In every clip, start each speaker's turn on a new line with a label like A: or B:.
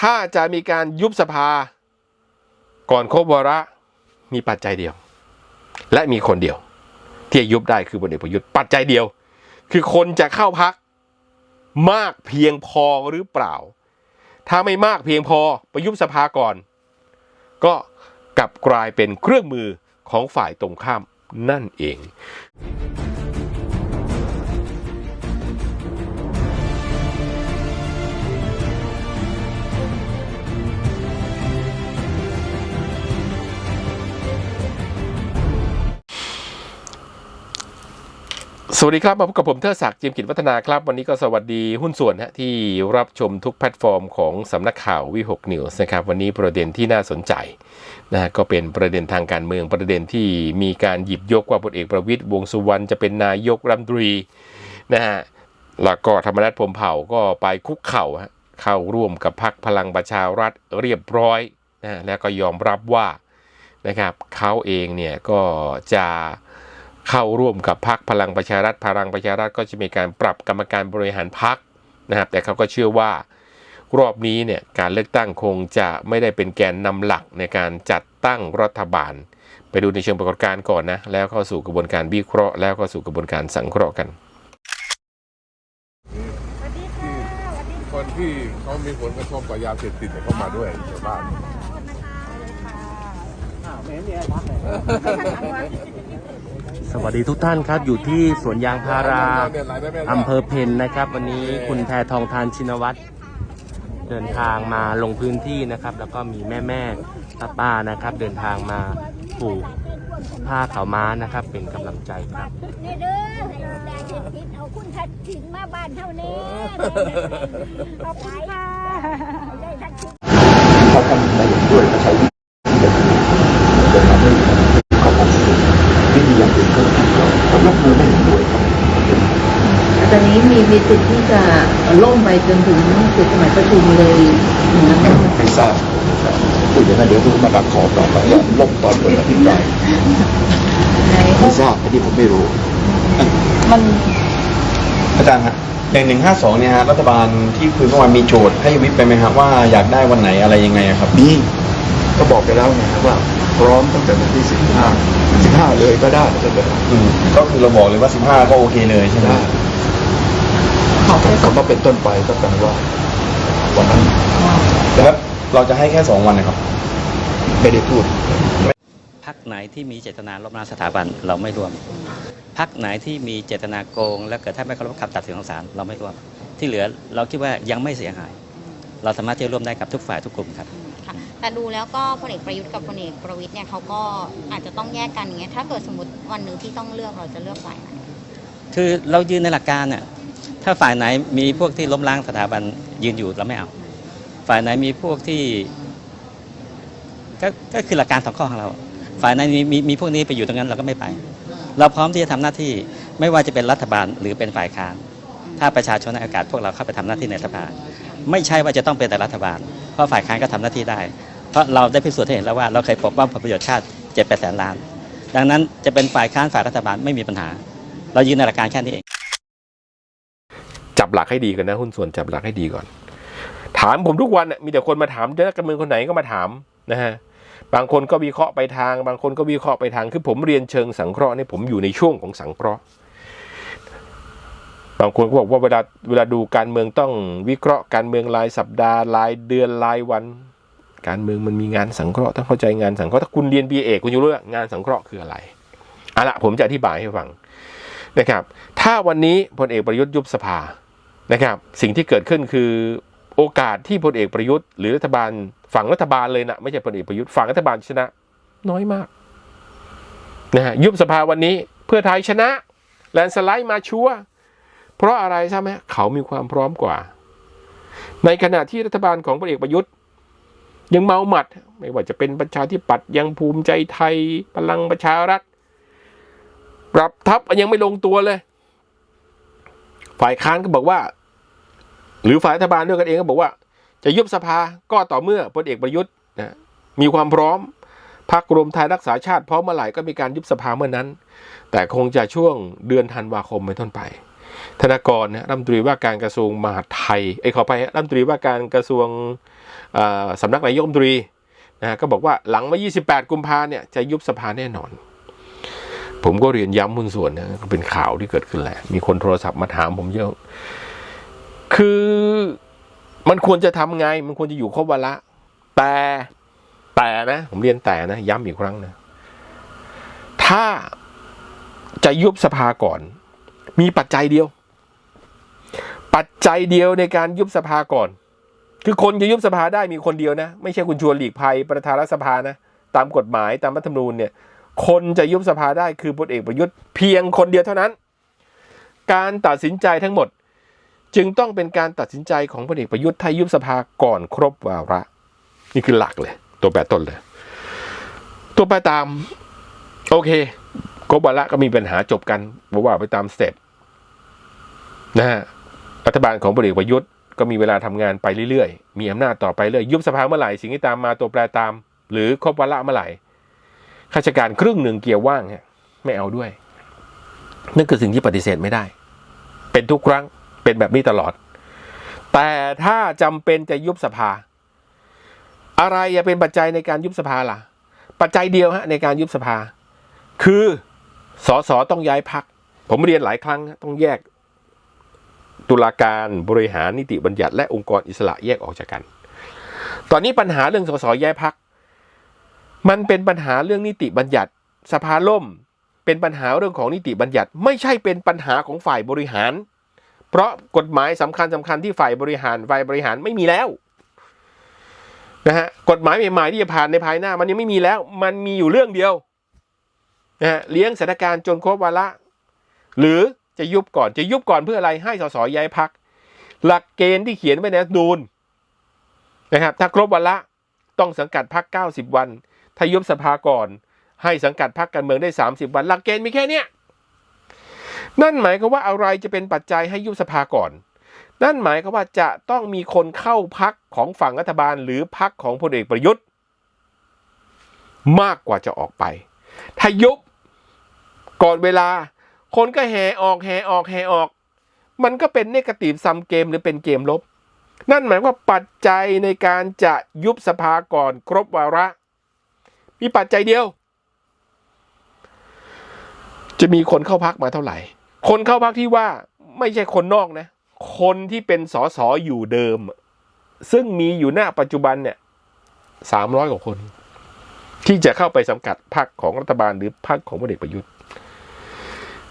A: ถ้าจะมีการยุบสภา ก่อนครบวาระมีปัจจัยเดียว และมีคนเดียว ที่ยุบได้คือพลเอกประยุทธ์ปัจจัยเดียว คือคนจะเข้าพักมากเพียงพอหรือเปล่า ถ้าไม่มากเพียงพอไปยุบสภาก่อน ก็กลับกลายเป็นเครื่องมือของฝ่ายตรงข้ามนั่นเอง สวัสดีครับ มาพบกับผมเทิดศักดิ์จิมกิจวัฒนาครับ วันนี้ก็สวัสดีหุ้นส่วนฮะที่รับชมทุกแพลตฟอร์มของสำนักข่าววิหกนิวส์นะครับ วันนี้ประเด็นที่น่าสนใจนะฮะก็เป็นประเด็นทางการเมืองประเด็นที่มีการหยิบยกว่าพลเอกประวิตยวงสุวรรณจะเป็นนายกรัฐมนตรีนะฮะแล้วก็ธรรมนัฐพรหมเผ่าก็ไปคุกเข่าเข้าร่วมกับพรรคพลังประชารัฐเรียบร้อยนะแล้วก็ยอมรับว่านะครับเขาเองเนี่ยก็จะ เข้าร่วมกับพักพลังประชารัฐพลังประชารัฐก็จะมีการปรับกรรมการบริหารพักนะครับ แต่เขาก็เชื่อว่ารอบนี้เนี่ยการเลือกตั้งคงจะไม่ได้เป็นแกนนำหลักในการจัดตั้งรัฐบาล ไปดูในเชิงปรากฏการณ์ก่อนนะแล้วเข้าสู่กระบวนการวิเคราะห์แล้วก็สู่กระบวนการสังเคราะห์กัน
B: สวัสดีค่ะสวัสดี
C: คนที่เขามีผลกระทบกับยาเสพติดเนี่ยเข้ามาด้วยชาวบ้าน
D: สวัสดีทุกท่านครับอยู่ที่สวนยางพาราอำเภอเพนนะครับ วันนี้คุณแพทองทานชินวัตรเดินทางมาลงพื้นที่นะครับ แล้วก็มีแม่แม่ป้าป้าๆนะครับ เดินทางมาผูกผ้าขาวม้านะครับ เป็นกำลังใจครับ
B: นี่เด้อให้ดูแลเศรษฐกิจเอาคุณทัดถินมาบ้านเท่านี้ขอบคุณค่ะได้ทัดถิน
E: ถ้าท่านไม่เห็นด้วยก็ใช้วิธีแบบนี้จะทำให้เขาทำสิ่งวิธีอย่างอื่นก็ผิดเราผมย กมือไม่เห็นด้วยครับ
F: ตอนนี้มีมีสิทธิ์ที่จะล่มไปจนถึงจุดสมัยประชุมเลยอย่างนั้นไหมคะ
E: ไม่ทราบพูดอย่างนั้นเดี๋ยวคุณมาดักขอต่อไปว่าลบตอนเปิดอภิปราย
F: ใน
E: ไม่ทราบอันนี้ผมไม่รู้
F: มัน
G: อาจารย์ฮะอย่างหนึ่งห้าสองเนี่ยฮะรัฐบาลที่คุยเมื่อวานมีโจทย์ให้วิปไปไหมครับว่าอยากได้วันไหนอะไรยังไงอะครับ
E: นี่ก็บอกไปแล้วนะครับว่า พร้อมตั้งแต่วันที่สิบห้าสิบห้าเลยก็ได้ถ้าเกิด
G: อืมก็คือเราบอกเลยว่าสิบห้าก็โอเคเลยใช่ไหม
E: ได้คำว่าเป็นต้นไปก็แปลว่าวันนั้น
G: แล้วเราจะให้แค่สองวันนะครับ
E: ไม่ได้พูด
H: พักไหนที่มีเจตนาล้มล้างสถาบันเราไม่ร่วม พักไหนที่มีเจตนาโกง และเกิดถ้าไม่เคารพคำตัดสินของศาลเราไม่ร่วม ที่เหลือเราคิดว่ายังไม่เสียหาย เราสามารถที่จะร่วมได้กับทุกฝ่ายทุกกลุ่มครับ
I: ค่ะ แต่ดูแล้วก็พลเอกประยุทธ์กับพลเอกประวิตยเนี่ยเขาก็อาจจะต้องแยกกันอย่างเงี้ยถ้าเกิดสมมติวันหนึ่งที่ต้องเลือกเราจะเลือกฝ่ายไหน
H: คือเรายืนในหลักการน่ะถ้าฝ่ายไหนมีพวกที่ล้มล้างสถาบันยืนอยู่เราไม่เอา ฝ่ายไหนมีพวกที่ก็ก็คือหลักการสองข้อของเรา ฝ่ายไหนมีมีมีพวกนี้ไปอยู่ตรงนั้นเราก็ไม่ไป เราพร้อมที่จะทำหน้าที่ไม่ว่าจะเป็นรัฐบาลหรือเป็นฝ่ายค้านถ้าประชาชนให้โอกาสพวกเราเข้าไปทำหน้าที่ในสภา ไม่ใช่ว่าจะต้องเป็นแต่รัฐบาล เพราะฝ่ายค้านก็ทำหน้าที่ได้ เพราะเราได้พิสูจน์ให้เห็นแล้วว่าเราเคยปกป้องผลประโยชน์ชาติเจ็ดแปดแสนล้าน ดังนั้นจะเป็นฝ่ายค้านฝ่ายรัฐบาลไม่มีปัญหา เรายืนในหลักการแค่นี้เอง
A: จับหลักให้ดีกันนะหุ้นส่วนจับหลักให้ดีก่อน ถามผมทุกวันน่ะมีแต่คนมาถามเจ้าการเมืองคนไหนก็มาถามนะฮะบางคนก็วิเคราะห์ไปทาง บางคนก็วิเคราะห์ไปทางคือผมเรียนเชิงสังเคราะห์เนี่ยผมอยู่ในช่วงของสังเคราะห์บางคนก็บอกว่าเวลาเวลาดูการเมืองต้องวิเคราะห์การเมืองรายสัปดาห์รายเดือนรายวัน การเมืองมันมีงานสังเคราะห์ต้องเข้าใจงานสังเคราะห์ถ้าคุณเรียนบีเอกคุณจะรู้ว่างานสังเคราะห์คืออะไรเอาละผมจะอธิบายให้ฟังนะครับ ถ้าวันนี้พลเอกประยุทธ์ยุบสภานะครับ สิ่งที่เกิดขึ้นคือโอกาสที่พลเอกประยุทธ์หรือรัฐบาลฝั่งรัฐบาลเลยนะไม่ใช่พลเอกประยุทธ์ฝั่งรัฐบาลชนะ น้อยมากนะฮะยุบสภาวันนี้เพื่อไทยชนะแลนสไลด์มาชัวเพราะอะไรใช่ไหมเขามีความพร้อมกว่า ในขณะที่รัฐบาลของพลเอกประยุทธ์ ยังเมาหมัด ไม่ว่าจะเป็นประชาธิปัตย์ยังภูมิใจไทยพลังประชารัฐ ปรับทัพยังไม่ลงตัวเลย ฝ่ายค้านก็บอกว่า หรือฝ่ายรัฐบาลด้วยกันเองก็บอกว่า จะยุบสภาก็ต่อเมื่อพลเอกประยุทธ์นะมีความพร้อมพรรครวมไทยรักษาชาติพร้อมเมื่อไหร่ก็มีการยุบสภาเมื่อนั้น แต่คงจะช่วงเดือนธันวาคมเป็นต้นไป ธนากรนะรัฐมนตรีว่าการกระทรวงมหาดไทยไอ้ขอไปรัฐมนตรีว่าการกระทรวง สำนักนายกรัฐมนตรีนะฮะก็บอกว่าหลังมา 28 กุมภาเนี่ยจะยุบสภาแน่นอน ผมก็เรียนย้ำมุนส่วนนะก็เป็นข่าวที่เกิดขึ้นแหละ มีคนโทรศัพท์มาถามผมเยอะ คือมันควรจะทำไง มันควรจะอยู่ครบวาระแต่แต่นะ ผมเรียนแต่นะ ย้ำอีกครั้งนะ ถ้าจะยุบสภาก่อน มีปัจจัยเดียว ปัจจัยเดียวในการยุบสภาก่อน คือคนจะยุบสภาได้มีคนเดียวนะ ไม่ใช่คุณชวนหลีกภัยประธานรัฐสภานะ ตามกฎหมายตามรัฐธรรมนูญเนี่ย คนจะยุบสภาได้คือพลเอกประยุทธ์เพียงคนเดียวเท่านั้น การตัดสินใจทั้งหมด จึงต้องเป็นการตัดสินใจของพลเอกประยุทธ์ถ้ายุบสภาก่อนครบวาระ นี่คือหลักเลย ตัวแปรต้นเลย ตัวแปรตาม โอเคครบวาระก็มีปัญหาจบกันว่าไปตามสเต็ปนะฮะรัฐบาลของพลเอกประยุทธ์ ก็มีเวลาทำงานไปเรื่อยๆ มีอำนาจต่อไปเรื่อยยุบสภาเมื่อไหร่สิ่งที่ตามมาตัวแปรตาม หรือครบวาระเมื่อไหร่ข้าราชการครึ่งหนึ่งเกียร์ว่างฮะไม่เอาด้วยนั่นคือสิ่งที่ปฏิเสธไม่ได้ เป็นทุกครั้งเป็นแบบนี้ตลอด แต่ถ้าจำเป็นจะยุบสภา อะไรจะเป็นปัจจัยในการยุบสภาล่ะ ปัจจัยเดียวฮะในการยุบสภา คือสสต้องย้ายพัก ผมเรียนหลายครั้งต้องแยก ตุลาการบริหารนิติบัญญัติและองค์กรอิสระแยกออกจากกัน ตอนนี้ปัญหาเรื่องสสย้ายพัก มันเป็นปัญหาเรื่องนิติบัญญัติสภาล่ม เป็นปัญหาเรื่องของนิติบัญญัติ ไม่ใช่เป็นปัญหาของฝ่ายบริหาร เพราะกฎหมายสำคัญสำคัญที่ฝ่ายบริหารฝ่ายบริหารไม่มีแล้วนะฮะกฎหมายใหม่ๆที่จะผ่านในภายหน้า มันยังไม่มีแล้ว มันมีอยู่เรื่องเดียวนะฮะเลี้ยงสถานการณ์จนครบวาระหรือ จะยุบก่อนจะยุบก่อนเพื่ออะไรให้สสย้ายพัก หลักเกณฑ์ที่เขียนไว้ในนูนนะครับ ถ้าครบวาระต้องสังกัดพัก 90 วัน ถ้ายุบสภาก่อน ให้สังกัดพักการเมืองได้ 30 วัน หลักเกณฑ์มีแค่เนี้ยนั่นหมายความว่าอะไรจะเป็นปัจจัยให้ยุบสภาก่อน นั่นหมายความว่าจะต้องมีคนเข้าพักของฝั่งรัฐบาล หรือพักของพลเอกประยุทธ์ มากกว่าจะออกไป ถ้ายุบก่อนเวลา คนก็แห่ออกแห่ออกแห่ออก มันก็เป็นเนกาตีฟซัมเกมหรือเป็นเกมลบ นั่นหมายว่าปัจจัยในการจะยุบสภาก่อนครบวาระ มีปัจจัยเดียว จะมีคนเข้าพักมาเท่าไหร่ คนเข้าพักที่ว่าไม่ใช่คนนอกนะ คนที่เป็นสสอยู่เดิม ซึ่งมีอยู่หน้าปัจจุบันเนี่ยสามร้อยกว่าคน ที่จะเข้าไปสังกัดพรรคของรัฐบาลหรือพรรคของพลเอกประยุทธ์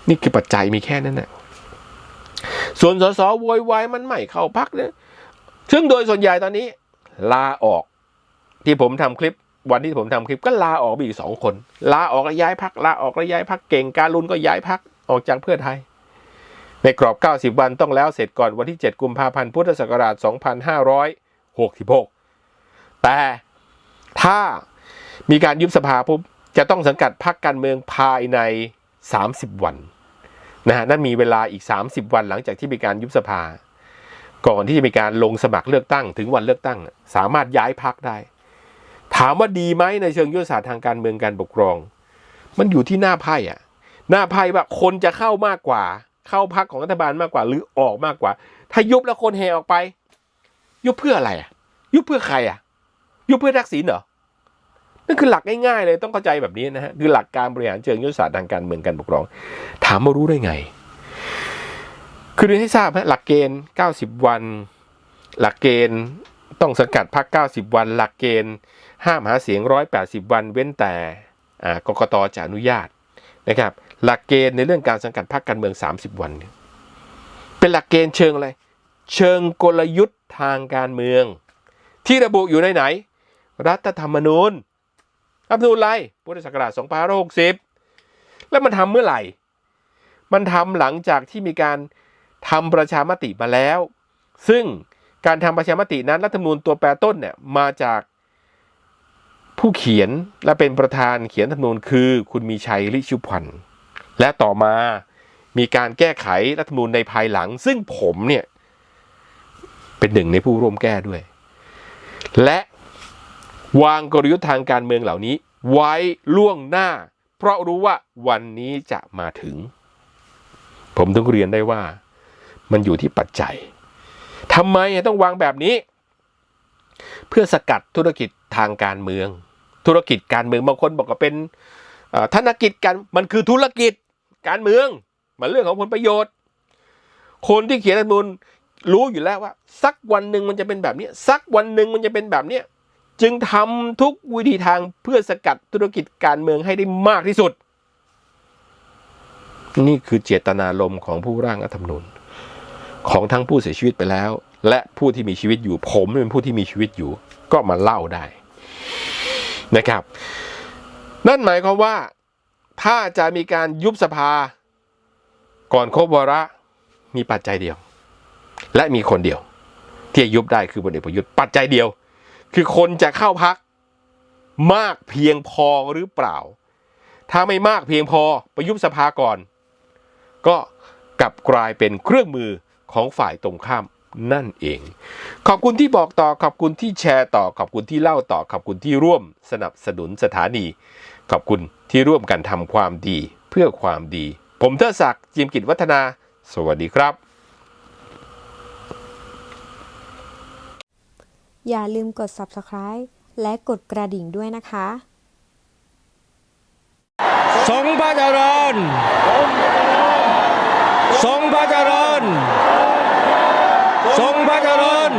A: นี่คือปัจจัยมีแค่นั้นนะส่วนสสโวยวายมันไม่เข้าพักเนี่ยซึ่งโดยส่วนใหญ่ตอนนี้ ลาออก ที่ผมทำคลิป วันที่ผมทำคลิปก็ลาออกไปอีกสองคน ลาออกแล้วย้ายพักลาออกแล้วย้ายพักเก่งการลุนก็ย้ายพักออกจากเพื่อไทย ในกรอบ 90 วันต้องแล้วเสร็จก่อนวันที่ 7 กุมภาพันธ์พุทธศักราช 2566 แต่ถ้ามีการยุบสภาปุ๊บจะต้องสังกัดพรรคการเมืองภายใน 30 วัน นะฮะนั่นมีเวลาอีก 30 วันหลังจากที่มีการยุบสภา ก่อนที่จะมีการลงสมัครเลือกตั้ง ถึงวันเลือกตั้ง สามารถย้ายพักได้ ถามว่าดีไหมในเชิงยุทธศาสตร์ทางการเมืองการปกครอง มันอยู่ที่หน้าไพ่อะหน้าไพ่ว่าคนจะเข้ามากกว่า เข้าพักของรัฐบาลมากกว่า หรือออกมากกว่า ถ้ายุบแล้วคนแห่ออกไป ยุบเพื่ออะไรอะยุบเพื่อใครอะยุบเพื่อทักษิณเหรอ นั่นคือหลักง่ายๆเลยต้องเข้าใจแบบนี้นะฮะคือหลักการบริหารเชิงยุทธศาสตร์ทางการเมืองการปกครอง ถามว่ารู้ได้ไง คือเรียนให้ทราบฮะหลักเกณฑ์ 90 วัน หลักเกณฑ์ต้องสังกัดพัก90 วัน หลักเกณฑ์ ห้ามหาเสียง 180 วัน เว้นแต่กกตจะอนุญาตนะครับ หลักเกณฑ์ในเรื่องการสังกัดพักการเมือง 30 วัน เป็นหลักเกณฑ์เชิงอะไร เชิงกลยุทธ์ทางการเมือง ที่ระบุอยู่ในไหน รัฐธรรมนูญ รัฐธรรมนูญอะไรพุทธศักราช2560 แล้วมันทำเมื่อไหร่ มันทำหลังจากที่มีการทำประชามติมาแล้ว ซึ่งการทำประชามตินั้นรัฐธรรมนูญตัวแปรต้นเนี่ยมาจากผู้เขียนและเป็นประธานเขียนรัฐธรรมนูญคือ คุณมีชัยริชุพันธ์และต่อมามีการแก้ไขรัฐธรรมนูญในภายหลัง ซึ่งผมเนี่ยเป็นหนึ่งในผู้ร่วมแก้ด้วย และ วางกลยุทธ์ทางการเมืองเหล่านี้ ไว้ล่วงหน้า เพราะรู้ว่าวันนี้จะมาถึง ผมต้องเรียนได้ว่า มันอยู่ที่ปัจจัยทำไมต้องวางแบบนี้ เพื่อสกัดธุรกิจทางการเมือง ธุรกิจการเมืองบางคนบอกว่าเป็นเอ่อธนกิจการมันคือธุรกิจการเมืองมันเรื่องของผลประโยชน์ คนที่เขียนรัฐธรรมนูญรู้อยู่แล้วว่า สักวันหนึ่งมันจะเป็นแบบนี้ สักวันหนึ่งมันจะเป็นแบบเนี้ย จึงทำทุกวิธีทางเพื่อสกัดธุรกิจการเมืองให้ได้มากที่สุด นี่คือเจตนารมณ์ของผู้ร่างรัฐธรรมนูญของทั้งผู้เสียชีวิตไปแล้ว และผู้ที่มีชีวิตอยู่ ผมเป็นผู้ที่มีชีวิตอยู่ ก็มาเล่าได้นะครับ นั่นหมายความว่าถ้าจะมีการยุบสภา ก่อนครบวาระมีปัจจัยเดียว และมีคนเดียว ที่จะยุบได้คือพลเอกประยุทธ์ปัจจัยเดียว คือคนจะเข้าพักมากเพียงพอหรือเปล่า ถ้าไม่มากเพียงพอไปยุบสภาก่อน ก็กลับกลายเป็นเครื่องมือของฝ่ายตรงข้ามนั่นเอง ขอบคุณที่บอกต่อ ขอบคุณที่แชร์ต่อ ขอบคุณที่เล่าต่อ ขอบคุณที่ร่วมสนับสนุนสถานี ขอบคุณที่ร่วมกันทำความดีเพื่อความดี ผมเทอศักดิ์จิมกิจวัฒนา สวัสดีครับ
J: อย่าลืมกด subscribe และกดกระดิ่งด้วยนะคะ
D: ทรงพระเจริญทรงพระเจริญทรงพระเจริญ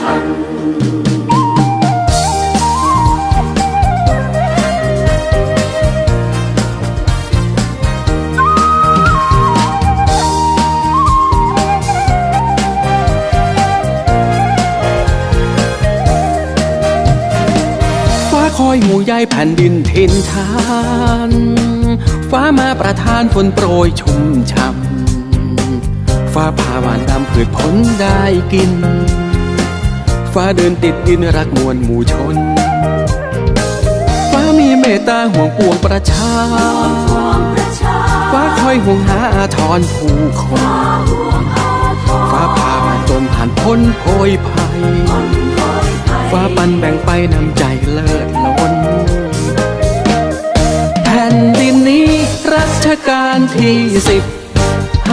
K: ฟ้าคอยห่วงใยแผ่นดินทินทาน ฟ้ามาประทานฝนโปรยชุ่มช่ำฟ้าพาหวานตามพืชผลได้กิน ฟ้าเดินติดดินรักมวลหมู่ชน ฟ้ามีเมตตาห่วงปวงประชา ฟ้าคอยห่วงหาอาทรผู้คน ฟ้าพาผ่านตนผ่านพ้นโพยภัย ฟ้าปันแบ่งไปนำใจเลิศล้น แผ่นดินนี้รัชกาลที่สิบ